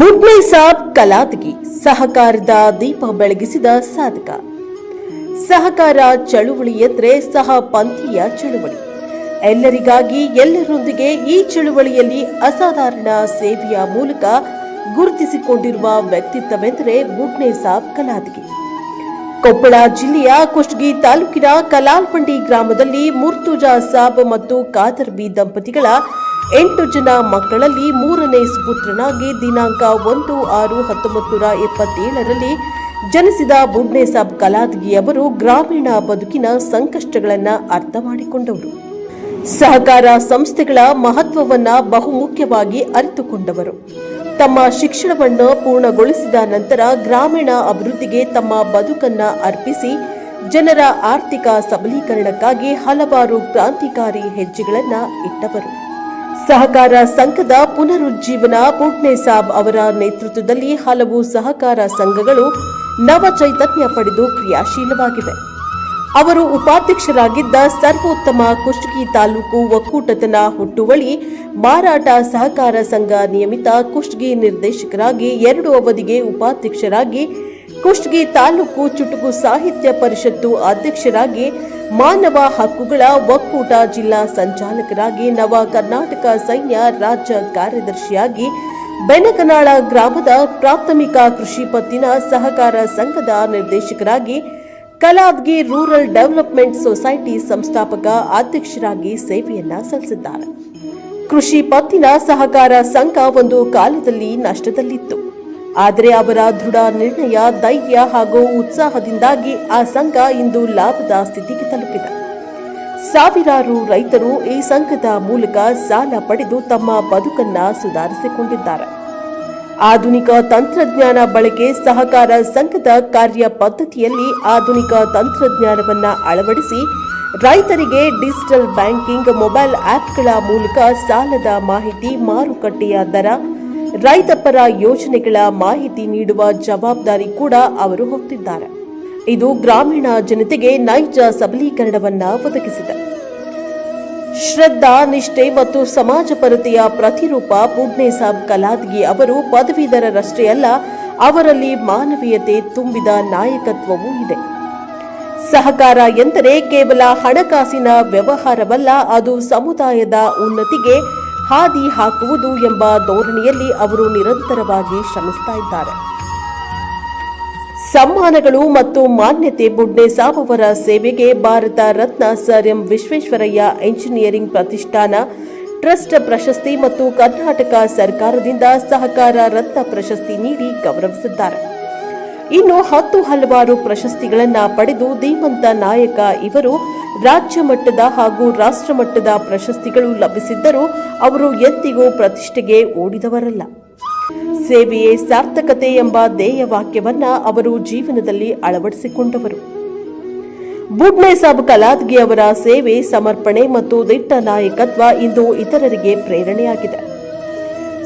ಬುಡ್ನೆ ಸಾಬ್ ಕಲಾದಗಿ ಸಹಕಾರದ ದೀಪ ಬೆಳಗಿಸಿದ ಸಾಧಕ. ಸಹಕಾರ ಚಳುವಳಿ ಎಂದರೆ ಸಹ ಪಂಥೀಯ ಚಳುವಳಿ. ಎಲ್ಲರಿಗಾಗಿ ಎಲ್ಲರೊಂದಿಗೆ ಈ ಚಳುವಳಿಯಲ್ಲಿ ಅಸಾಧಾರಣ ಸೇವೆಯ ಮೂಲಕ ಗುರುತಿಸಿಕೊಂಡಿರುವ ವ್ಯಕ್ತಿತ್ವವೆಂದರೆ ಬುಡ್ನೆ ಸಾಬ್ ಕಲಾದಗಿ ಕೊಪ್ಪಳ ಜಿಲ್ಲೆಯ ಕುಷ್ಟಗಿ ತಾಲೂಕಿನ ಕಲಾಲ್ಪಂಡಿ ಗ್ರಾಮದಲ್ಲಿ ಮುರ್ತುಜಾ ಸಾಬ್ ಮತ್ತು ಕಾತರ್ಬಿ ದಂಪತಿಗಳ ಎಂಟು ಜನ ಮಕ್ಕಳಲ್ಲಿ ಮೂರನೇ ಸುಪುತ್ರನಾಗಿ ದಿನಾಂಕ ಒಂದು ಆರು ಹತ್ತೊಂಬತ್ತು ನೂರ ಎಪ್ಪತ್ತೇಳರಲ್ಲಿ ಜನಿಸಿದ ಬುಡ್ನೆ ಸಾಬ್ ಕಲಾದಗಿ ಅವರು ಗ್ರಾಮೀಣ ಬದುಕಿನ ಸಂಕಷ್ಟಗಳನ್ನು ಅರ್ಥ ಮಾಡಿಕೊಂಡವರು. ಸಹಕಾರ ಸಂಸ್ಥೆಗಳ ಮಹತ್ವವನ್ನು ಬಹುಮುಖ್ಯವಾಗಿ ಅರಿತುಕೊಂಡವರು. ತಮ್ಮ ಶಿಕ್ಷಣವನ್ನು ಪೂರ್ಣಗೊಳಿಸಿದ ನಂತರ ಗ್ರಾಮೀಣ ಅಭಿವೃದ್ಧಿಗೆ ತಮ್ಮ ಬದುಕನ್ನು ಅರ್ಪಿಸಿ ಜನರ ಆರ್ಥಿಕ ಸಬಲೀಕರಣಕ್ಕಾಗಿ ಹಲವಾರು ಕ್ರಾಂತಿಕಾರಿ ಹೆಜ್ಜೆಗಳನ್ನು ಇಟ್ಟವರು. ಸಹಕಾರ ಸಂಘದ ಪುನರುಜ್ಜೀವನ ಪುಟ್ನೆ ಸಾಬ್ ಅವರ ನೇತೃತ್ವದಲ್ಲಿ ಹಲವು ಸಹಕಾರ ಸಂಘಗಳು ನವ ಚೈತನ್ಯ ಪಡೆದು ಕ್ರಿಯಾಶೀಲವಾಗಿವೆ. ಅವರು ಉಪಾಧ್ಯಕ್ಷರಾಗಿದ್ದ ಸರ್ವೋತ್ತಮ ಕುಷ್ಟಗಿ ತಾಲೂಕು ಒಕ್ಕೂಟತನ ಹುಟ್ಟುವಳಿ, ಮಾರಾಟ ಸಹಕಾರ ಸಂಘ ನಿಯಮಿತ ಕುಷ್ಟಗಿ ನಿರ್ದೇಶಕರಾಗಿ ಎರಡು ಅವಧಿಗೆ ಉಪಾಧ್ಯಕ್ಷರಾಗಿ ಕುಷ್ಟಗಿ ತಾಲೂಕು ಚುಟುಕು ಸಾಹಿತ್ಯ ಪರಿಷತ್ತು ಅಧ್ಯಕ್ಷರಾಗಿ ಮಾನವ ಹಕ್ಕುಗಳ ಒಕ್ಕೂಟ ಜಿಲ್ಲಾ ಸಂಚಾಲಕರಾಗಿ ನವ ಕರ್ನಾಟಕ ಸೈನ್ಯ ರಾಜ್ಯ ಕಾರ್ಯದರ್ಶಿಯಾಗಿ ಬೆನಕನಾಳ ಗ್ರಾಮದ ಪ್ರಾಥಮಿಕ ಕೃಷಿ ಪತ್ತಿನ ಸಹಕಾರ ಸಂಘದ ನಿರ್ದೇಶಕರಾಗಿ ಕಲಾದ್ಗಿ ರೂರಲ್ ಡೆವಲಪ್ಮೆಂಟ್ ಸೊಸೈಟಿ ಸಂಸ್ಥಾಪಕ ಅಧ್ಯಕ್ಷರಾಗಿ ಸೇವೆಯನ್ನ ಸಲ್ಲಿಸಿದ್ದಾರೆ. ಕೃಷಿ ಪತ್ತಿನ ಸಹಕಾರ ಸಂಘ ಒಂದು ಕಾಲದಲ್ಲಿ ನಷ್ಟದಲ್ಲಿತ್ತು. ಆದರೆ ಅವರ ದೃಢ ನಿರ್ಣಯ ಧೈರ್ಯ ಹಾಗೂ ಉತ್ಸಾಹದಿಂದಾಗಿ ಆ ಸಂಘ ಇಂದು ಲಾಭದ ಸ್ಥಿತಿಗೆ ತಲುಪಿದೆ. ಸಾವಿರಾರು ರೈತರು ಈ ಸಂಘದ ಮೂಲಕ ಸಾಲ ಪಡೆದು ತಮ್ಮ ಬದುಕನ್ನ ಸುಧಾರಿಸಿಕೊಂಡಿದ್ದಾರೆ. ಆಧುನಿಕ ತಂತ್ರಜ್ಞಾನ ಬಳಕೆ ಸಹಕಾರ ಸಂಘದ ಕಾರ್ಯ ಪದ್ಧತಿಯಲ್ಲಿ ಆಧುನಿಕ ತಂತ್ರಜ್ಞಾನವನ್ನು ಅಳವಡಿಸಿ ರೈತರಿಗೆ ಡಿಜಿಟಲ್ ಬ್ಯಾಂಕಿಂಗ್, ಮೊಬೈಲ್ ಆಪ್ಗಳ ಮೂಲಕ ಸಾಲದ ಮಾಹಿತಿ ಮಾರುಕಟ್ಟೆಯ ದರ ರೈತಪರ ಯೋಜನೆಗಳ ಮಾಹಿತಿ ನೀಡುವ ಜವಾಬ್ದಾರಿ ಕೂಡ ಅವರು ಹೊತ್ತಿದ್ದಾರೆ. ಇದು ಗ್ರಾಮೀಣ ಜನತೆಗೆ ನೈಜ ಸಬಲೀಕರಣವನ್ನ ಒದಗಿಸಿದೆ. ಶ್ರದ್ಧಾ, ನಿಷ್ಠೆ ಮತ್ತು ಸಮಾಜಪರತೆಯ ಪ್ರತಿರೂಪ ಬುಡ್ನೆ ಸಾಬ್ ಕಲಾದ್ಗಿ ಅವರು ಪದವೀಧರರಷ್ಟೇ ಅಲ್ಲ, ಅವರಲ್ಲಿ ಮಾನವೀಯತೆ ತುಂಬಿದ ನಾಯಕತ್ವವೂ ಇದೆ. ಸಹಕಾರ ಎಂದರೆ ಕೇವಲ ಹಣಕಾಸಿನ ವ್ಯವಹಾರವಲ್ಲ, ಅದು ಸಮುದಾಯದ ಉನ್ನತಿಗೆ ಹಾದಿ ಹಾಕುವುದು ಎಂಬ ಧೋರಣೆಯಲ್ಲಿ ಅವರು ನಿರಂತರವಾಗಿ ಶ್ರಮಿಸ್ತಾ ಇದ್ದಾರೆ. ಸಮ್ಮಾನಗಳು ಮತ್ತು ಮಾನ್ಯತೆ ಬುಡ್ನೆ ಸಾಬ್ ಅವರ ಸೇವೆಗೆ Bharat Ratna sir M Visvesvaraya engineering ಪ್ರತಿಷ್ಠಾನ, ಟ್ರಸ್ಟ್ ಪ್ರಶಸ್ತಿ ಮತ್ತು ಕರ್ನಾಟಕ ಸರ್ಕಾರದಿಂದ ಸಹಕಾರ ರತ್ನ ಪ್ರಶಸ್ತಿ ನೀಡಿ ಗೌರವಿಸಿದ್ದಾರೆ. ಇನ್ನು ಹತ್ತು ಹಲವಾರು ಪ್ರಶಸ್ತಿಗಳನ್ನು ಪಡೆದು ಧೀಮಂತ ನಾಯಕ ಇವರು ರಾಜ್ಯ ಮಟ್ಟದ ಹಾಗೂ ರಾಷ್ಟ್ರ ಮಟ್ಟದ ಪ್ರಶಸ್ತಿಗಳು ಲಭಿಸಿದ್ದರೂ ಅವರು ಎಂದಿಗೂ ಪ್ರತಿಷ್ಠೆಗೆ ಓಡಿದವರಲ್ಲ. ಸೇವೆಯೇ ಸಾರ್ಥಕತೆ ಎಂಬ ಧ್ಯೇಯ ವಾಕ್ಯವನ್ನ ಅವರು ಜೀವನದಲ್ಲಿ ಅಳವಡಿಸಿಕೊಂಡವರು. ಬುಡ್ನೆ ಸಾಬ್ ಕಲಾದ್ಗಿ ಅವರ ಸೇವೆ, ಸಮರ್ಪಣೆ ಮತ್ತು ದಿಟ್ಟ ನಾಯಕತ್ವ ಇಂದು ಇತರರಿಗೆ ಪ್ರೇರಣೆಯಾಗಿದೆ.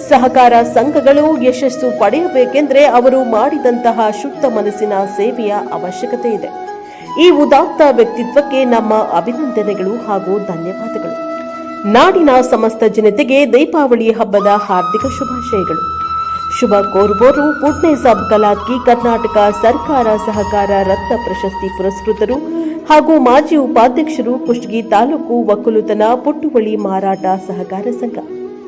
ಸಹಕಾರ ಸಂಘಗಳು ಯಶಸ್ಸು ಪಡೆಯಬೇಕೆಂದರೆ ಅವರು ಮಾಡಿದಂತಹ ಶುದ್ಧ ಮನಸ್ಸಿನ ಸೇವೆಯ ಅವಶ್ಯಕತೆ ಇದೆ. ಈ ಉದಾತ್ತ ವ್ಯಕ್ತಿತ್ವಕ್ಕೆ ನಮ್ಮ ಅಭಿನಂದನೆಗಳು ಹಾಗೂ ಧನ್ಯವಾದಗಳು. ನಾಡಿನ ಸಮಸ್ತ ಜನತೆಗೆ ದೀಪಾವಳಿ ಹಬ್ಬದ ಹಾರ್ದಿಕ ಶುಭಾಶಯಗಳು. ಶುಭ ಕೋರುವವರು ಪುಟ್ನೆ ಸಾಬ್ ಕಲಾತ್ಕಿ ಕರ್ನಾಟಕ ಸರ್ಕಾರ ಸಹಕಾರ ರತ್ನ ಪ್ರಶಸ್ತಿ ಪುರಸ್ಕೃತರು ಹಾಗೂ ಮಾಜಿ ಉಪಾಧ್ಯಕ್ಷರು ಕುಷ್ಟಗಿ ತಾಲೂಕು ಒಕ್ಕಲುತನ ಪುಟ್ಟುವಳಿ ಮಾರಾಟ ಸಹಕಾರ ಸಂಘ.